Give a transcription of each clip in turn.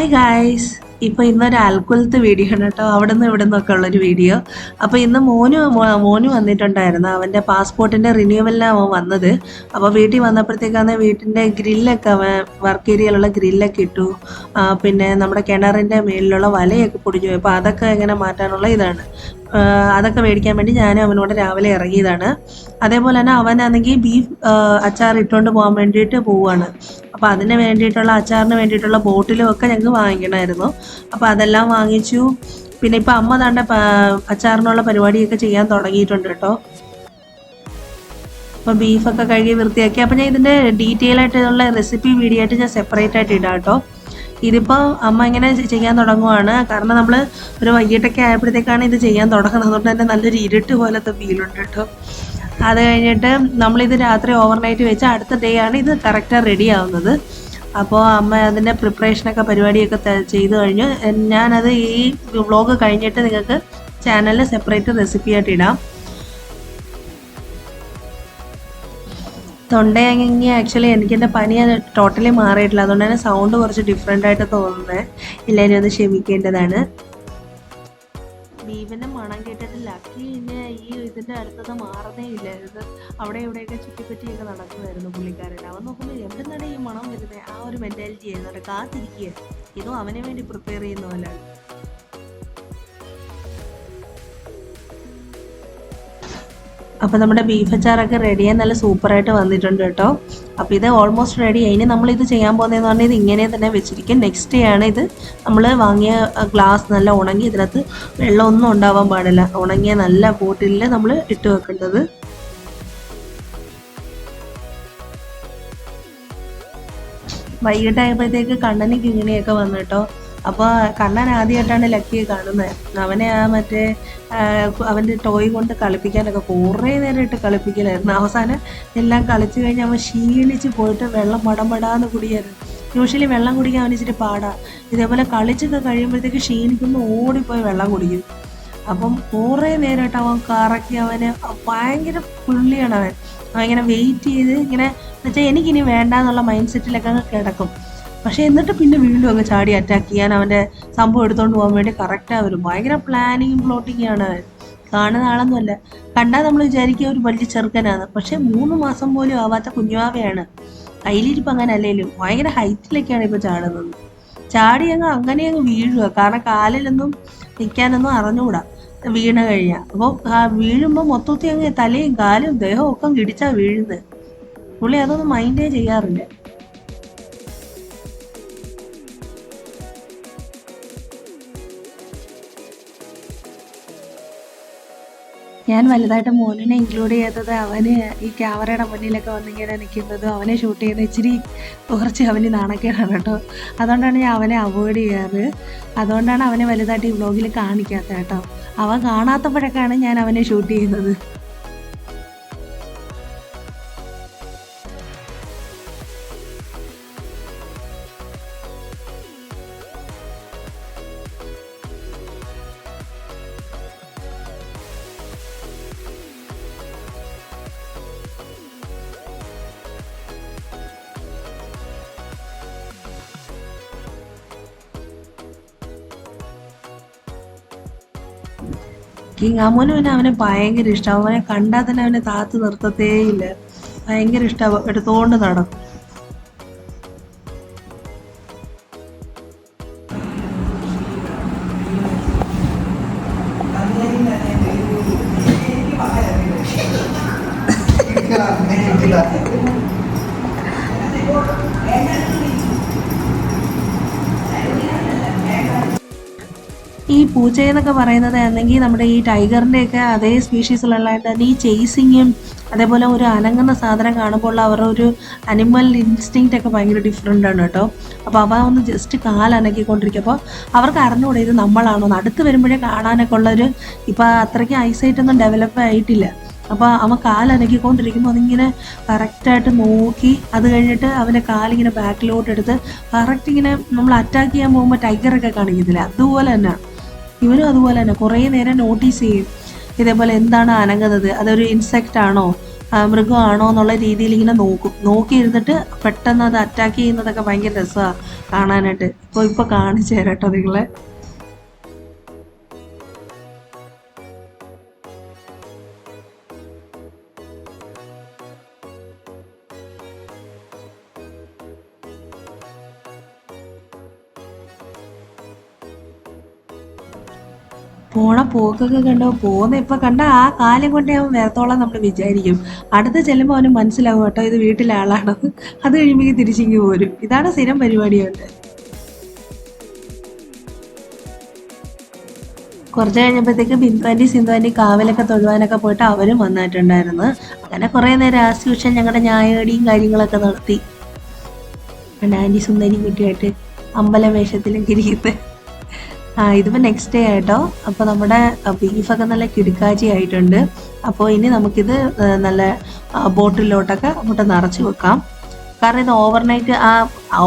Hi guys ഇപ്പോൾ ഇന്നൊരു അൽക്കുലത്ത് video ആണ് കേട്ടോ. അവിടെ നിന്ന് ഇവിടെ നിന്നൊക്കെ ഉള്ളൊരു വീഡിയോ അപ്പോൾ ഇന്ന് മോനു മോനു വന്നിട്ടുണ്ടായിരുന്നു. അവന്റെ പാസ്പോർട്ടിന്റെ റിന്യൂവലിനാണ് അവൻ വന്നത്. അപ്പോൾ വീട്ടിൽ വന്നപ്പോഴത്തേക്കാണ് വീട്ടിന്റെ ഗ്രില്ലൊക്കെ അവൻ വർക്ക് ഏരിയയിലുള്ള ഗ്രില്ലൊക്കെ ഇട്ടു. പിന്നെ നമ്മുടെ കിണറിന്റെ മേളിലുള്ള വലയൊക്കെ പൊടിഞ്ഞു അപ്പോൾ അതൊക്കെ എങ്ങനെ മാറ്റാനുള്ള ഇതാണ്. അതൊക്കെ മേടിക്കാൻ വേണ്ടി ഞാനും അവനോട് രാവിലെ ഇറങ്ങിയതാണ്. അതേപോലെ തന്നെ അവനാണെങ്കിൽ ബീഫ് അച്ചാർ ഇട്ടുകൊണ്ട് പോകാൻ വേണ്ടിയിട്ട് പോവുകയാണ് അപ്പോൾ അതിന് വേണ്ടിയിട്ടുള്ള അച്ചാറിന് വേണ്ടിയിട്ടുള്ള ബോട്ടിലും ഒക്കെ ഞങ്ങൾക്ക് വാങ്ങിക്കണമായിരുന്നു. അപ്പോൾ അതെല്ലാം വാങ്ങിച്ചു. പിന്നെ ഇപ്പം അമ്മ താണ്ട അച്ചാറിനുള്ള പരിപാടിയൊക്കെ ചെയ്യാൻ തുടങ്ങിയിട്ടുണ്ട് കേട്ടോ. അപ്പോൾ ബീഫൊക്കെ കഴുകി വൃത്തിയാക്കി. അപ്പോൾ ഞാൻ ഇതിന്റെ ഡീറ്റെയിൽ ആയിട്ടുള്ള റെസിപ്പി വീഡിയോ ആയിട്ട് ഞാൻ സെപ്പറേറ്റ് ആയിട്ട് ഇടാം കേട്ടോ. ഇതിപ്പോൾ അമ്മ ഇങ്ങനെ ചെയ്യാൻ തുടങ്ങുവാണ്. കാരണം നമ്മൾ ഒരു വൈകിട്ടൊക്കെ ആയപ്പോഴത്തേക്കാണ് ഇത് ചെയ്യാൻ തുടങ്ങുന്നത്. അതുകൊണ്ട് തന്നെ നല്ലൊരു ഇരുട്ട് പോലത്തെ ഫീലുണ്ട് കേട്ടോ. അത് കഴിഞ്ഞിട്ട് നമ്മളിത് രാത്രി ഓവർനൈറ്റ് വെച്ച് അടുത്ത ഡേ ആണ് ഇത് കറക്റ്റാണ് റെഡി ആവുന്നത്. അപ്പോൾ അമ്മ അതിന്റെ പ്രിപ്പറേഷനൊക്കെ പരിപാടിയൊക്കെ ചെയ്തു കഴിഞ്ഞു. ഞാനത് ഈ വ്ളോഗ് കഴിഞ്ഞിട്ട് നിങ്ങൾക്ക് ചാനലിൽ സെപ്പറേറ്റ് റെസിപ്പി ആയിട്ട് ഇടാം. തൊണ്ടയങ്ങി ആക്ച്വലി എനിക്ക് എന്റെ പനി ടോട്ടലി മാറിയിട്ടില്ല. അതുകൊണ്ട് തന്നെ സൗണ്ട് കുറച്ച് ഡിഫറെന്റ് ആയിട്ട് തോന്നുന്നത്. എല്ലാവരും ഒന്ന് ക്ഷമിക്കേണ്ടതാണ്. ബീഫിന്റെ മണം കേട്ടിട്ട് ലക്കി പിന്നെ ഈ ഇതിന്റെ അടുത്തത് മാറുന്നേ ഇല്ല. ഇത് അവിടെ ഇവിടെയൊക്കെ ചുറ്റിപ്പറ്റിയൊക്കെ നടക്കുമായിരുന്നു പുള്ളിക്കാരൻ. അവൻ നോക്കുമ്പോൾ എവിടെ ഈ മണം വരുന്നത് ആ ഒരു മെന്റാലിറ്റി ആയിരുന്നു. അവിടെ കാത്തിരിക്കുക ഇതും അവനെ വേണ്ടി പ്രിപ്പയർ ചെയ്യുന്ന പോലെയാണ് അപ്പോൾ നമ്മുടെ ബീഫ് അച്ചാറൊക്കെ റെഡിയായി നല്ല സൂപ്പറായിട്ട് വന്നിട്ടുണ്ട് കേട്ടോ. അപ്പോൾ ഇത് ഓൾമോസ്റ്റ് റെഡി ഇനി നമ്മൾ ഇത് ചെയ്യാൻ പോകുന്നതെന്ന് പറഞ്ഞാൽ ഇത് ഇങ്ങനെ തന്നെ വെച്ചിരിക്കും. നെക്സ്റ്റ് ഡേ ആണ് ഇത് നമ്മൾ വാങ്ങിയ ഗ്ലാസ് നല്ല ഉണങ്ങി ഇതിനകത്ത് വെള്ളമൊന്നും ഉണ്ടാവാൻ പാടില്ല. ഉണങ്ങിയ നല്ല ബോട്ടിലിൽ നമ്മൾ ഇട്ട് വെക്കേണ്ടത്. വൈകിട്ടായപ്പോഴത്തേക്ക് കണ്ണന് കിങ്ങിണിയൊക്കെ വന്നു കേട്ടോ. അപ്പോൾ കണ്ണൻ ആദ്യമായിട്ടാണ് ലക്കിയെ കാണുന്നത് അവനെ ആ മറ്റേ അവന്റെ ടോയ് കൊണ്ട് കളിപ്പിക്കാനൊക്കെ കുറേ നേരം ഇട്ട് കളിപ്പിക്കലായിരുന്നു. അവസാനം എല്ലാം കളിച്ചു കഴിഞ്ഞ് അവൻ ക്ഷീണിച്ച് പോയിട്ട് വെള്ളം മടമടാന്ന് കുടിയായിരുന്നു. യൂഷ്വലി വെള്ളം കുടിക്കാൻ അവൻ ഇച്ചിരി പാടാ. ഇതേപോലെ കളിച്ചൊക്കെ കഴിയുമ്പോഴത്തേക്ക് ക്ഷീണിക്കുമ്പോൾ ഓടിപ്പോയി വെള്ളം കുടിക്കും. അപ്പം കുറേ നേരമായിട്ട് അവൻ കറക്കി അവന് ഭയങ്കര പുള്ളിയാണ് അവൻ. അവൻ ഇങ്ങനെ വെയിറ്റ് ചെയ്ത് ഇങ്ങനെ എന്നുവെച്ചാൽ എനിക്കിനി വേണ്ട എന്നുള്ള മൈൻഡ് സെറ്റിലൊക്കെ അങ്ങ് കിടക്കും. പക്ഷെ എന്നിട്ട് പിന്നെ വീണ്ടും അങ്ങ് ചാടി അറ്റാക്ക് ചെയ്യാൻ അവന്റെ സംഭവം എടുത്തുകൊണ്ട് പോകാൻ വേണ്ടി കറക്റ്റാണ് വരും ഭയങ്കര പ്ലാനിങ്ങും പ്ലോട്ടിങ്ങും ആണ്. കാണുന്ന ആളൊന്നുമല്ല. കണ്ടാൽ നമ്മൾ വിചാരിക്കുക ഒരു വലിയ ചെറുക്കനാണ് പക്ഷെ മൂന്ന് മാസം പോലും ആവാത്ത കുഞ്ഞുവാവയാണ്. കയ്യിലിരിപ്പ് അങ്ങനെ അല്ലെങ്കിലും ഭയങ്കര ഹൈറ്റിലൊക്കെയാണ് ഇപ്പോൾ ചാടുന്നത്. ചാടി അങ്ങ് അങ്ങനെ അങ്ങ് വീഴുക. കാരണം കാലിലൊന്നും നിൽക്കാനൊന്നും അറിഞ്ഞുകൂടാ. വീണ് കഴിഞ്ഞാൽ അപ്പോൾ വീഴുമ്പോൾ മൊത്തത്തിൽ അങ്ങ് തലയും കാലും ദേഹവും ഒക്കെ ഇടിച്ചാ വീഴുന്നത് പുള്ളി അതൊന്നും മൈൻഡേ ചെയ്യാറില്ല. ഞാൻ വലുതായിട്ട് മോനിനെ ഇൻക്ലൂഡ് ചെയ്തത് അവന് ഈ ക്യാമറയുടെ മുന്നിലൊക്കെ വന്നിങ്ങനെ നിൽക്കുന്നതും അവനെ ഷൂട്ട് ചെയ്യുന്ന ഇച്ചിരി കുറച്ച് അവന് നാണക്കേടാണ് കേട്ടോ. അതുകൊണ്ടാണ് ഞാൻ അവനെ അവോയ്ഡ് ചെയ്യാറ്. അതുകൊണ്ടാണ് അവനെ വലുതായിട്ട് ഈ വ്ളോഗിൽ കാണിക്കാത്ത കേട്ടോ. അവൻ കാണാത്തപ്പോഴൊക്കെയാണ് ഞാൻ അവനെ ഷൂട്ട് ചെയ്യുന്നത്. കിങ്ങാമോന് പിന്നെ അവനെ ഭയങ്കര ഇഷ്ടമാണ് അവനെ കണ്ടാൽ തന്നെ അവനെ താത്ത് നിർത്തത്തേയില്ല. ഭയങ്കര ഇഷ്ടമാണ് എടുത്തോണ്ട് നടക്കും. ഈ പൂച്ച എന്നൊക്കെ പറയുന്നത് അല്ലെങ്കിൽ നമ്മുടെ ഈ ടൈഗറിന്റെയൊക്കെ അതേ സ്പീഷീസിലുള്ള തന്നെ ഈ ചേസിങ്ങും അതേപോലെ ഒരു അനങ്ങുന്ന സാധനം കാണുമ്പോൾ അവരുടെ ഒരു അനിമൽ ഇൻസ്റ്റിങ്ക്റ്റ് ഒക്കെ ഭയങ്കര ഡിഫറെന്റ് ആണ് കേട്ടോ. അപ്പോൾ അവ ഒന്ന് ജസ്റ്റ് കാലനക്കിക്കൊണ്ടിരിക്കും അപ്പോൾ അവർക്ക് അറിഞ്ഞുകൂടെ ഇത് നമ്മളാണോ? അടുത്ത് വരുമ്പോഴേ കാണാനൊക്കെ ഉള്ളൊരു ഇപ്പോൾ അത്രയ്ക്ക് ഐസൈറ്റ് ഒന്നും ഡെവലപ്പ് ആയിട്ടില്ല. അപ്പോൾ അവൻ കാലനക്കിക്കൊണ്ടിരിക്കുമ്പോൾ അതിങ്ങനെ കറക്റ്റായിട്ട് നോക്കി അത് കഴിഞ്ഞിട്ട് അവന്റെ കാലിങ്ങനെ ബാക്കിലോട്ട് എടുത്ത് കറക്റ്റ് ഇങ്ങനെ നമ്മൾ അറ്റാക്ക് ചെയ്യാൻ പോകുമ്പോൾ ടൈഗറൊക്കെ കാണിക്കത്തില്ല? അതുപോലെ തന്നെ ഇവനും അതുപോലെ തന്നെ കുറേ നേരം നോട്ടീസ് ചെയ്യും. ഇതേപോലെ എന്താണ് അനങ്ങുന്നത്? അതൊരു ഇൻസെക്റ്റ് ആണോ? മൃഗമാണോ എന്നുള്ള രീതിയിൽ ഇങ്ങനെ നോക്കും. നോക്കി ഇരുന്നിട്ട് പെട്ടെന്ന് അത് അറ്റാക്ക് ചെയ്യുന്നതൊക്കെ ഭയങ്കര രസമാണ് കാണാനായിട്ട്. ഇപ്പോൾ ഇപ്പോൾ കാണിച്ചു തരാം കേട്ടോ നിങ്ങളെ. പോക്കൊക്കെ കണ്ടോ? പോകുന്ന ഇപ്പൊ കണ്ട ആ കാലം കൊണ്ടേ അവൻ വരത്തോളം നമ്മൾ വിചാരിക്കും. അടുത്ത് ചെല്ലുമ്പോൾ അവന് മനസ്സിലാവും കേട്ടോ ഇത് വീട്ടിലെ ആളാണെന്ന് അത് കഴിയുമ്പോൾ തിരിച്ചിങ്ങി പോരും. ഇതാണ് സ്ഥിരം പരിപാടി അവന്റെ. കുറച്ച് കഴിഞ്ഞപ്പോഴത്തേക്ക് ബിന്ദുവാന്റെ സിന്ധുവാന്റി കാവലൊക്കെ തൊഴുവാനൊക്കെ പോയിട്ട് അവരും വന്നിട്ടുണ്ടായിരുന്നു. അങ്ങനെ കുറേ നേരം ആസ്യൂഷൻ ഞങ്ങളുടെ ന്യായടിയും കാര്യങ്ങളൊക്കെ നടത്തി. ആന്റി സുന്ദരി കുട്ടിയായിട്ട് അമ്പലവേഷത്തിലും ആ ഇതിപ്പോൾ നെക്സ്റ്റ് ഡേ ആയിട്ടോ. അപ്പോൾ നമ്മുടെ ബീഫൊക്കെ നല്ല കിടുക്കാച്ചി ആയിട്ടുണ്ട്. അപ്പോൾ ഇനി നമുക്കിത് നല്ല ബോട്ടിലോട്ടൊക്കെ അങ്ങോട്ട് നിറച്ച് വെക്കാം. കാരണം ഇത് ഓവർനൈറ്റ് ആ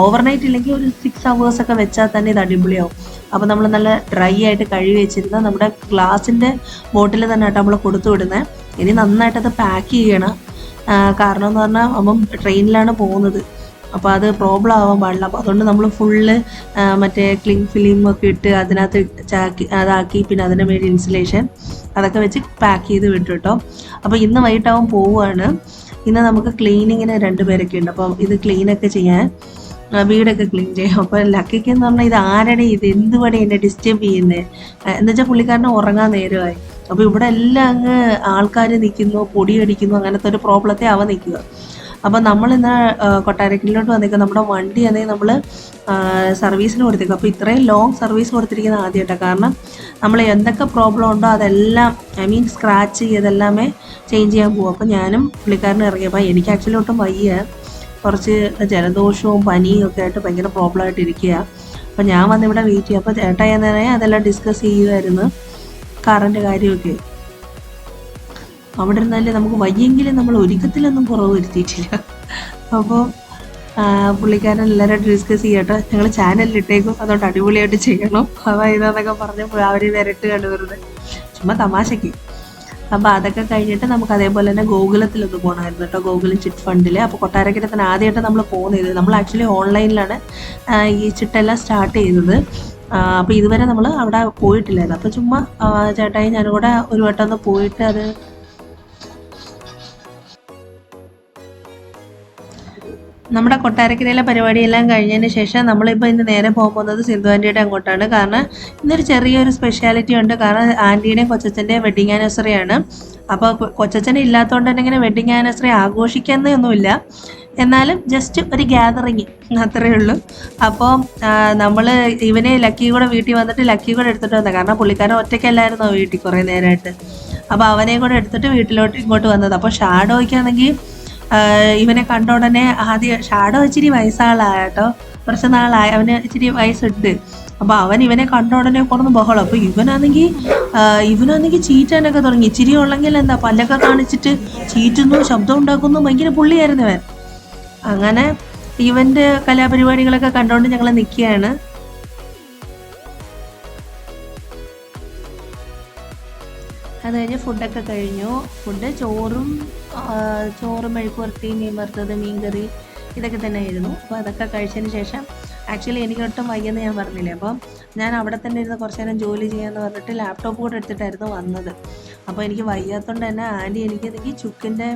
ഓവർനൈറ്റ് ഇല്ലെങ്കിൽ ഒരു സിക്സ് അവേഴ്സ് ഒക്കെ വെച്ചാൽ തന്നെ ഇത് അടിപൊളിയാവും. അപ്പോൾ നമ്മൾ നല്ല ഡ്രൈ ആയിട്ട് കഴുകി വെച്ചിരുന്ന നമ്മുടെ ഗ്ലാസിന്റെ ബോട്ടിൽ തന്നെ ആട്ടോ നമ്മൾ കൊടുത്തു വിടുന്നത് ഇനി നന്നായിട്ട് അത് പാക്ക് ചെയ്യണം കാരണം എന്ന് പറഞ്ഞാൽ അപ്പം ട്രെയിനിലാണ് പോകുന്നത്. അപ്പോൾ അത് പ്രോബ്ലം ആവാൻ പാടില്ല. അപ്പോൾ അതുകൊണ്ട് നമ്മൾ ഫുള്ള് മറ്റേ ക്ലിങ് ഫിലിം ഒക്കെ ഇട്ട് അതിനകത്ത് ചാക്കി അതാക്കി പിന്നെ അതിന്റെ മേലെ ഇൻസുലേഷൻ അതൊക്കെ വെച്ച് പാക്ക് ചെയ്ത് വിട്ടു കേട്ടോ. അപ്പോൾ ഇന്ന് വൈകിട്ടാവും പോവുകയാണ്. ഇന്ന് നമുക്ക് ക്ലീനിങ്ങിന് രണ്ട് പേരൊക്കെ ഉണ്ട്. അപ്പോൾ ഇത് ക്ലീനൊക്കെ ചെയ്യാൻ വീടൊക്കെ ക്ലീൻ ചെയ്യാം. അപ്പോൾ ലക്കിക്ക് എന്ന് പറഞ്ഞാൽ ഇത് ആരുടെ ഇത്? എന്തുപടി എന്നെ ഡിസ്റ്റർബ് ചെയ്യുന്നത് എന്ന് വെച്ചാൽ പുള്ളിക്കാരന് ഉറങ്ങാൻ നേരമായി. അപ്പോൾ ഇവിടെ എല്ലാം അങ്ങ് ആൾക്കാർ നിൽക്കുന്നു പൊടി അടിക്കുന്നു അങ്ങനത്തെ ഒരു പ്രോബ്ലത്തെ അവ നിൽക്കുക. അപ്പം നമ്മൾ ഇന്ന് കൊട്ടാരക്കലിലോട്ട് വന്നേക്കുക നമ്മുടെ വണ്ടി ആണെങ്കിൽ നമ്മൾ സർവീസിന് കൊടുത്തേക്കും. അപ്പോൾ ഇത്രയും ലോങ് സർവീസ് കൊടുത്തിരിക്കുന്നത് ആദ്യമായിട്ടാണ് കാരണം നമ്മൾ എന്തൊക്കെ പ്രോബ്ലം ഉണ്ടോ അതെല്ലാം ഐ മീൻ സ്ക്രാച്ച് ചെയ്തെല്ലാമേ ചേഞ്ച് ചെയ്യാൻ പോകും അപ്പോൾ ഞാനും പുള്ളിക്കാരനും ഇറങ്ങിയപ്പോൾ എനിക്ക് ആക്ച്വലി ഒട്ടും വയ്യ. കുറച്ച് ജലദോഷവും പനിയും ഒക്കെ ആയിട്ട് ഭയങ്കര പ്രോബ്ലം ആയിട്ട് ഇരിക്കുക അപ്പോൾ ഞാൻ വന്നിവിടെ വെയിറ്റ് ചെയ്യുക അപ്പോൾ ചേട്ടാ ഞാൻ അതെല്ലാം ഡിസ്കസ് ചെയ്യുമായിരുന്നു കാറിന്റെ കാര്യമൊക്കെ. അവിടെ ഇരുന്നാലേ നമുക്ക് വയ്യെങ്കിലും നമ്മൾ ഒരുക്കത്തിലൊന്നും കുറവ് വരുത്തിയിട്ടില്ല. അപ്പോൾ പുള്ളിക്കാരൻ എല്ലാവരും ഡിസ്കസ് ചെയ്യട്ടെ. ഞങ്ങൾ ചാനലിൽ ഇട്ടേക്കും. അതുകൊണ്ട് അടിപൊളിയായിട്ട് ചെയ്യണം. അതായത് പറഞ്ഞ് അവർ വരട്ട് കണ്ടു വെറുതെ. ചുമ്മാ തമാശയ്ക്ക് അപ്പോൾ അതൊക്കെ കഴിഞ്ഞിട്ട് നമുക്ക് അതേപോലെ തന്നെ ഗോകുലത്തിലൊന്ന് പോകണമായിരുന്നു കേട്ടോ. ഗോകുലം ചിറ്റ് ഫണ്ടിൽ അപ്പോൾ കൊട്ടാരക്കരത്തിന് ആദ്യമായിട്ട് നമ്മൾ പോകുന്നത് നമ്മൾ ആക്ച്വലി ഓൺലൈനിലാണ് ഈ ചിട്ടെല്ലാം സ്റ്റാർട്ട് ചെയ്തത്. അപ്പോൾ ഇതുവരെ നമ്മൾ അവിടെ പോയിട്ടില്ലായിരുന്നു. അപ്പോൾ ചുമ്മാ ചേട്ടായി ഞാനും കൂടെ ഒരു വട്ടം ഒന്ന് പോയിട്ട് അത് നമ്മുടെ കൊട്ടാരക്കരയിലെ പരിപാടിയെല്ലാം കഴിഞ്ഞതിന് ശേഷം നമ്മളിപ്പോൾ ഇന്ന് നേരെ പോകുന്നത് സിന്ധു ആന്റിയുടെ അങ്ങോട്ടാണ്. കാരണം ഇന്നൊരു ചെറിയൊരു സ്പെഷ്യാലിറ്റി ഉണ്ട്. കാരണം ആന്റിയുടെയും കൊച്ചച്ഛന്റെയും വെഡിങ് ആനിവേഴ്സറി ആണ്. അപ്പോൾ കൊച്ചച്ഛൻ ഇല്ലാത്തതുകൊണ്ട് തന്നെ ഇങ്ങനെ വെഡിങ് ആനിവേഴ്സറി ആഘോഷിക്കുന്നൊന്നുമില്ല എന്നാലും ജസ്റ്റ് ഒരു ഗ്യാതറിങ് അത്രയേ ഉള്ളൂ. അപ്പോൾ നമ്മൾ ഇവനെ ലക്കി കൂടെ വീട്ടിൽ വന്നിട്ട് ലക്കി കൂടെ എടുത്തിട്ട് വന്നത്. കാരണം പുള്ളിക്കാരൻ ഒറ്റയ്ക്കല്ലായിരുന്നു വീട്ടിൽ കുറേ നേരമായിട്ട് അപ്പോൾ അവനെയും കൂടെ എടുത്തിട്ട് വീട്ടിലോട്ട് ഇങ്ങോട്ട് വന്നത്. അപ്പോൾ ഷാഡോയ്ക്കാണെങ്കിൽ ഇവനെ കണ്ട ഉടനെ ആദ്യം ഷാഡോ ഇച്ചിരി വയസ്സാളായ കേട്ടോ. കുറച്ച് നാളായി. അവന് ഇച്ചിരി വയസ്സുണ്ട്. അപ്പൊ അവൻ ഇവനെ കണ്ട ഉടനെ കുറന്ന് ബഹളം. അപ്പൊ ഇവനാണെങ്കിൽ ഇവനാണെങ്കിൽ ചീറ്റാനൊക്കെ തുടങ്ങി. ഇച്ചിരി ഉള്ളെങ്കിൽ എന്താ പല്ലൊക്കെ കാണിച്ചിട്ട് ചീറ്റുന്നു ശബ്ദം ഉണ്ടാക്കുന്നു. ഭയങ്കര പുള്ളിയായിരുന്നു അവൻ. അങ്ങനെ ഇവന്റെ കലാപരിപാടികളൊക്കെ കണ്ടുകൊണ്ട് ഞങ്ങൾ നിൽക്കുകയാണ് അത് കഴിഞ്ഞ് ഫുഡൊക്കെ കഴിഞ്ഞു. ഫുഡ് ചോറും ചോറും മെഴുക്കുവരട്ടി മീൻ വറുത്തത് മീൻകറി ഇതൊക്കെ തന്നെ ആയിരുന്നു അപ്പോൾ അതൊക്കെ കഴിച്ചതിന് ശേഷം ആക്ച്വലി എനിക്ക് ഒട്ടും വയ്യെന്ന് ഞാൻ പറഞ്ഞില്ലേ. അപ്പം ഞാൻ അവിടെ തന്നെ ഇരുന്ന് കുറച്ച് നേരം ജോലി ചെയ്യാമെന്ന് പറഞ്ഞിട്ട് ലാപ്ടോപ്പ് കൂടെ എടുത്തിട്ടായിരുന്നു വന്നത്. അപ്പോൾ എനിക്ക് വയ്യാത്തതുകൊണ്ട് തന്നെ ആന്റി എനിക്ക് ചുക്കിന്റെ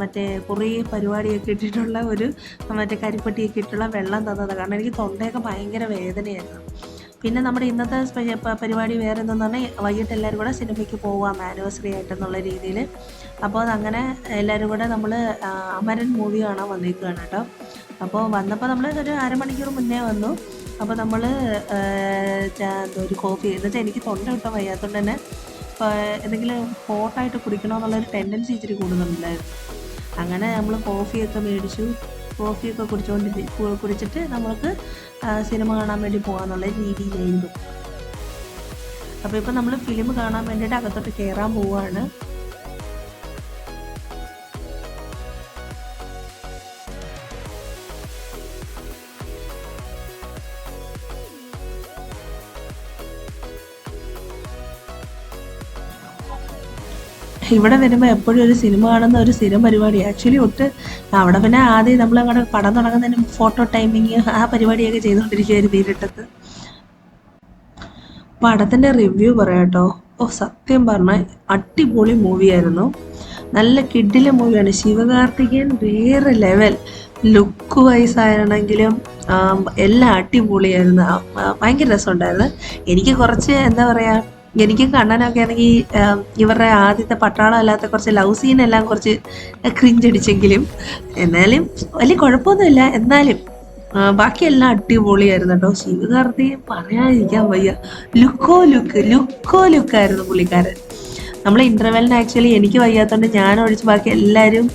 മറ്റേ കുറേ പരിപാടിയൊക്കെ ഇട്ടിട്ടുള്ള ഒരു മറ്റേ കരിപ്പട്ടിയൊക്കെ ഇട്ടുള്ള വെള്ളം തന്നത്. കാരണം എനിക്ക് തൊണ്ടയൊക്കെ ഭയങ്കര വേദനയായിരുന്നു. പിന്നെ നമ്മുടെ ഇന്നത്തെ പരിപാടി വേറെ എന്തെന്ന് പറഞ്ഞാൽ വൈകിട്ട് എല്ലാവരും കൂടെ സിനിമയ്ക്ക് പോവാം ആനിവേഴ്സറി ആയിട്ടെന്നുള്ള രീതിയിൽ അപ്പോൾ അങ്ങനെ എല്ലാവരും കൂടെ നമ്മൾ അമരൻ മൂവി കാണാൻ വന്നേക്കുകയാണ് കേട്ടോ. അപ്പോൾ വന്നപ്പോൾ നമ്മൾ ഒരു അരമണിക്കൂർ മുന്നേ വന്നു. അപ്പോൾ നമ്മൾ ഒരു കോഫി എന്ന് വെച്ചാൽ എനിക്ക് തൊണ്ട കിട്ടാൻ വയ്യാത്തതുകൊണ്ട് തന്നെ എന്തെങ്കിലും ഹോട്ടായിട്ട് കുടിക്കണമെന്നുള്ളൊരു ടെൻഡൻസി ഇച്ചിരി കൂടുതലുണ്ടായിരുന്നു അങ്ങനെ നമ്മൾ കോഫിയൊക്കെ മേടിച്ചു. കോഫിയൊക്കെ കുടിച്ചുകൊണ്ട് കുടിച്ചിട്ട് നമ്മൾക്ക് സിനിമ കാണാൻ വേണ്ടി പോകാന്നുള്ള രീതിയിലായിരുന്നു. അപ്പോൾ ഇപ്പം നമ്മൾ ഫിലിം കാണാൻ വേണ്ടിയിട്ട് അകത്തോട്ട് കയറാൻ പോവുകയാണ് ഇവിടെ വരുമ്പോൾ എപ്പോഴും ഒരു സിനിമ കാണുന്ന ഒരു സ്ഥിരം പരിപാടി. ആക്ച്വലി ഒട്ട് അവിടെ പിന്നെ ആദ്യം നമ്മൾ അങ്ങോട്ട് പടം തുടങ്ങുന്നതിന് ഫോട്ടോ ടൈമിങ് ആ പരിപാടിയൊക്കെ ചെയ്തുകൊണ്ടിരിക്കുകയായിരുന്നു ഇരുട്ടത്ത് പടത്തിന്റെ റിവ്യൂ പറയാട്ടോ ഓ സത്യം പറഞ്ഞാൽ അടിപൊളി മൂവിയായിരുന്നു നല്ല കിഡിലെ മൂവിയാണ് ശിവകാർത്തികേയൻ വേറെ ലെവൽ ലുക്ക് വൈസ് ആണെങ്കിലും എല്ലാം അടിപൊളിയായിരുന്നു. ഭയങ്കര രസമുണ്ടായിരുന്നു. എനിക്ക് കുറച്ച് എന്താ പറയുക എനിക്ക് കണ്ണനൊക്കെ ആണെങ്കിൽ ഇവരുടെ ആദ്യത്തെ പട്ടാളം അല്ലാത്ത കുറച്ച് ലവ് സീൻ എല്ലാം കുറച്ച് ക്രിഞ്ചടിച്ചെങ്കിലും എന്നാലും വലിയ കുഴപ്പമൊന്നുമില്ല. എന്നാലും ബാക്കിയെല്ലാം അടിപൊളിയായിരുന്നു കേട്ടോ ശിവകാർത്തി പറയാതിരിക്കാൻ വയ്യ. ലുക്കോ ലുക്ക് ലുക്കോ ലുക്കായിരുന്നു പുള്ളിക്കാരൻ. നമ്മൾ ഇന്റർവെല്ലിന് ആക്ച്വലി എനിക്ക് വയ്യാത്തതുകൊണ്ട് ഞാൻ ഒഴിച്ച് ബാക്കി എല്ലാവരും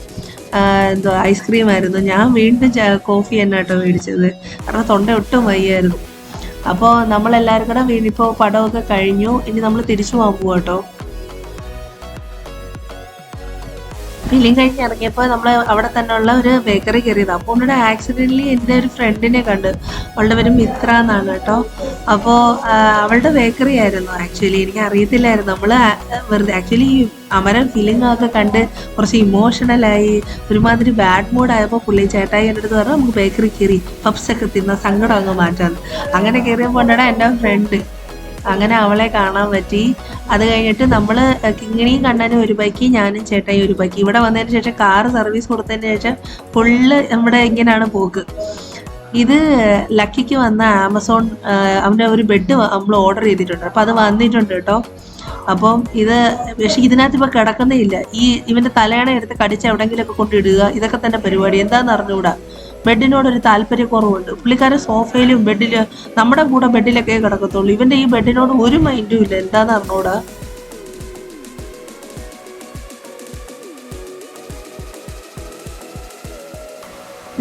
എന്തോ ഐസ്ക്രീം ആയിരുന്നു ഞാൻ വീണ്ടും കോഫി തന്നെ കേട്ടോ മേടിച്ചത്. കാരണം തൊണ്ട ഒട്ടും വയ്യായിരുന്നു. അപ്പോൾ നമ്മളെല്ലാവരും കൂടെ വീണിപ്പോൾ പടമൊക്കെ കഴിഞ്ഞു. ഇനി നമ്മൾ തിരിച്ചു പോകാൻ പോവാ ഫിലിം കഴിഞ്ഞ് ഇറങ്ങിയപ്പോൾ നമ്മൾ അവിടെ തന്നെയുള്ള ഒരു ബേക്കറി കയറിയത്. അപ്പോൾ അവളുടെ ആക്സിഡന്റലി എന്റെ ഒരു ഫ്രണ്ടിനെ കണ്ട്. അവളുടെ പേര് മിത്ര എന്നാണ് കേട്ടോ. അപ്പോൾ അവളുടെ ബേക്കറി ആയിരുന്നു ആക്ച്വലി എനിക്ക് അറിയത്തില്ലായിരുന്നു നമ്മൾ വെറുതെ ആക്ച്വലി ഈ അമരൻ ഫിലിമൊക്കെ കണ്ട് കുറച്ച് ഇമോഷണലായി ഒരുമാതിരി ബാഡ് മൂഡായപ്പോൾ പുള്ളി ചേട്ടായി എന്റെ അടുത്ത് പറഞ്ഞു നമുക്ക് ബേക്കറി കയറി പപ്സൊക്കെ തിന്ന സങ്കടം അങ്ങ് മാറ്റാന്ന് അങ്ങനെ കയറിയപ്പോൾ ഉണ്ടടാ എന്റെ ഫ്രണ്ട് അങ്ങനെ അവളെ കാണാൻ പറ്റി. അത് കഴിഞ്ഞിട്ട് നമ്മൾ കിങ്ങിണിയും കണ്ണനും ഒരു ബൈക്ക് ഞാനും ചേട്ടായി ഒരു ബൈക്ക് ഇവിടെ വന്നതിന് ശേഷം കാർ സർവീസ് കൊടുത്തതിന് ശേഷം ഫുള്ള് നമ്മുടെ ഇങ്ങനെയാണ് പോക്ക്. ഇത് ലക്കിക്ക് വന്ന ആമസോൺ അവന്റെ ഒരു ബെഡ് നമ്മൾ ഓർഡർ ചെയ്തിട്ടുണ്ട്. അപ്പം അത് വന്നിട്ടുണ്ട് കേട്ടോ. അപ്പം ഇത് പക്ഷെ ഇതിനകത്ത് ഇപ്പം കിടക്കുന്നേ ഇല്ല. ഈ ഇവന്റെ തലയണ എടുത്ത് കടിച്ച് എവിടെയെങ്കിലുമൊക്കെ കൊണ്ടിടുക ഇതൊക്കെ തന്നെ പരിപാടി. എന്താണെന്ന് അറിഞ്ഞുകൂടാ ബെഡിനോട് ഒരു താല്പര്യക്കുറവുണ്ട്. പുള്ളിക്കാരൻ സോഫയിലും ബെഡിൽ നമ്മുടെ കൂടെ ബെഡിലൊക്കെ കിടക്കത്തുള്ളൂ. ഇവന്റെ ഈ ബെഡിനോട് ഒരു മൈൻഡും ഇല്ല. എന്താന്ന് അറിഞ്ഞൂടാ?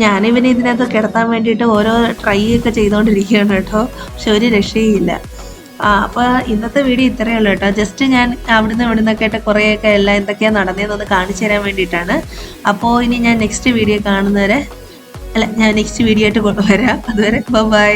ഞാനിവനെ ഇതിനകത്ത് കിടത്താൻ വേണ്ടിയിട്ട് ഓരോ ട്രൈ ഒക്കെ ചെയ്തുകൊണ്ടിരിക്കുകയാണ് കേട്ടോ. പക്ഷെ ഒരു രക്ഷയില്ല ആ അപ്പോൾ ഇന്നത്തെ വീഡിയോ ഇത്രയേ ഉള്ളൂ കേട്ടോ. ജസ്റ്റ് ഞാൻ അവിടുന്ന് ഇവിടുന്നൊക്കെ ആയിട്ട് കുറേയൊക്കെ എല്ലാം എന്തൊക്കെയാണ് നടന്നതെന്നൊന്ന് കാണിച്ചു തരാൻ വേണ്ടിയിട്ടാണ്. അപ്പോൾ ഇനി ഞാൻ നെക്സ്റ്റ് വീഡിയോ കാണുന്നവരെ അല്ല ഞാൻ നെക്സ്റ്റ് വീഡിയോ ആയിട്ട് വരാം. അതുവരെ ബൈ